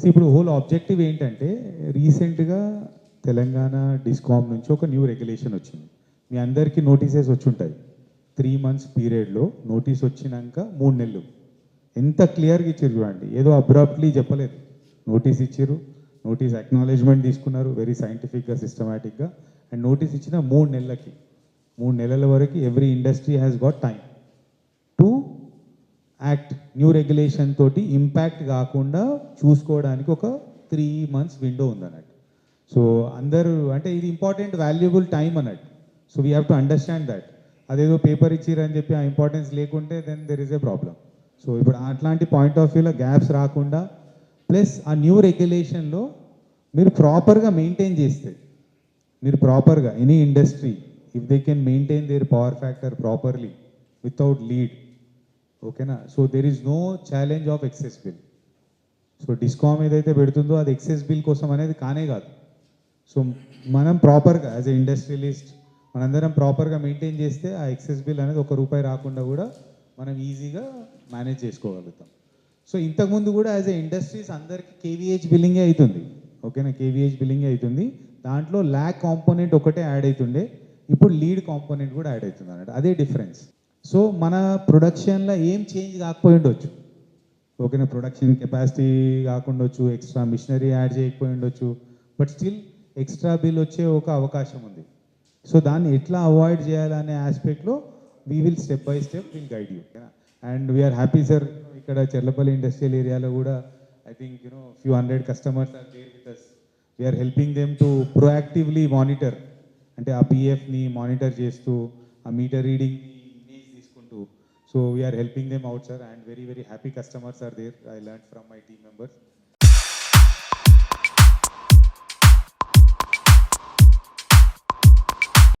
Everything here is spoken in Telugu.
సో ఇప్పుడు హోల్ ఆబ్జెక్టివ్ ఏంటంటే రీసెంట్గా తెలంగాణ డిస్కామ్ నుంచి ఒక న్యూ రెగ్యులేషన్ వచ్చింది. మీ అందరికీ నోటీసెస్ వచ్చి ఉంటాయి త్రీ మంత్స్ పీరియడ్లో నోటీస్ వచ్చినాక మూడు నెలలు. ఎంత క్లియర్గా ఇచ్చారు చూడండి. ఏదో అబ్రాప్ట్లీ చెప్పలేదు. నోటీస్ ఇచ్చారు నోటీస్ అక్నాలెడ్జ్మెంట్ తీసుకున్నారు. వెరీ సైంటిఫిక్గా సిస్టమేటిక్గా అండ్ నోటీస్ ఇచ్చిన మూడు నెలలకి. మూడు నెలల వరకు every industry has got time act new regulation తోటి ఇంపాక్ట్ కాకుండా చూసుకోవడానికి ఒక త్రీ మంత్స్ విండో ఉందన్నట్టు. సో అందరూ అంటే ఇది ఇంపార్టెంట్ వాల్యుబుల్ టైం అన్నట్టు. So we have to understand that అదేదో పేపర్ ఇచ్చిరని చెప్పి ఆ ఇంపార్టెన్స్ లేకుంటే then there is a problem so ఇప్పుడు అట్లాంటి పాయింట్ ఆఫ్ వ్యూలో గ్యాప్స్ రాకుండా ప్లస్ ఆ న్యూ రెగ్యులేషన్లో మీరు ప్రాపర్గా మెయింటైన్ చేస్తే మీరు ప్రాపర్గా any industry if they can maintain their power factor properly without lead ఓకేనా? So there is no challenge of excess bill so DISCOM ఏదైతే పెడుతుందో అది ఎక్సెస్ బిల్ కోసం అనేది కానే కాదు. సో మనం ప్రాపర్గా యాజ్ ఎ ఇండస్ట్రియలిస్ట్ మనందరం ప్రాపర్గా మెయింటైన్ చేస్తే ఆ ఎక్సెస్ బిల్ అనేది ఒక రూపాయి రాకుండా కూడా మనం ఈజీగా మేనేజ్ చేసుకోగలుగుతాం. సో ఇంతకుముందు కూడా యాజ్ ఎ ఇండస్ట్రీస్ అందరికీ కేవీహెచ్ బిల్లింగే అవుతుంది. ఓకేనా? కేవీహెచ్ బిల్లింగే అవుతుంది. దాంట్లో ల్యాక్ కాంపోనెంట్ ఒకటే యాడ్ అవుతుండే. ఇప్పుడు లీడ్ కాంపోనెంట్ కూడా యాడ్ అవుతుంది అన్నట్టు. అదే డిఫరెన్స్ సో మన ప్రొడక్షన్లో ఏం చేంజ్ కాకపోయి ఉండొచ్చు. ఓకేనా ప్రొడక్షన్ కెపాసిటీ కాకుండా వచ్చు ఎక్స్ట్రా మిషనరీ యాడ్ చేయకపోయి ఉండొచ్చు బట్ స్టిల్ ఎక్స్ట్రా బిల్ వచ్చే ఒక అవకాశం ఉంది. సో దాన్ని ఎట్లా అవాయిడ్ చేయాలనే ఆస్పెక్ట్లో we will step by step will guide you and we are happy sir ఇక్కడ చెర్లపల్లి ఇండస్ట్రియల్ ఏరియాలో కూడా I think you know few hundred customers are there with us we are helping them to proactively monitor అంటే ఆ పిఎఫ్ని మానిటర్ చేస్తూ ఆ మీటర్ రీడింగ్ని So we are helping them out, sir, and very, very happy customers are there. I learned from my team members.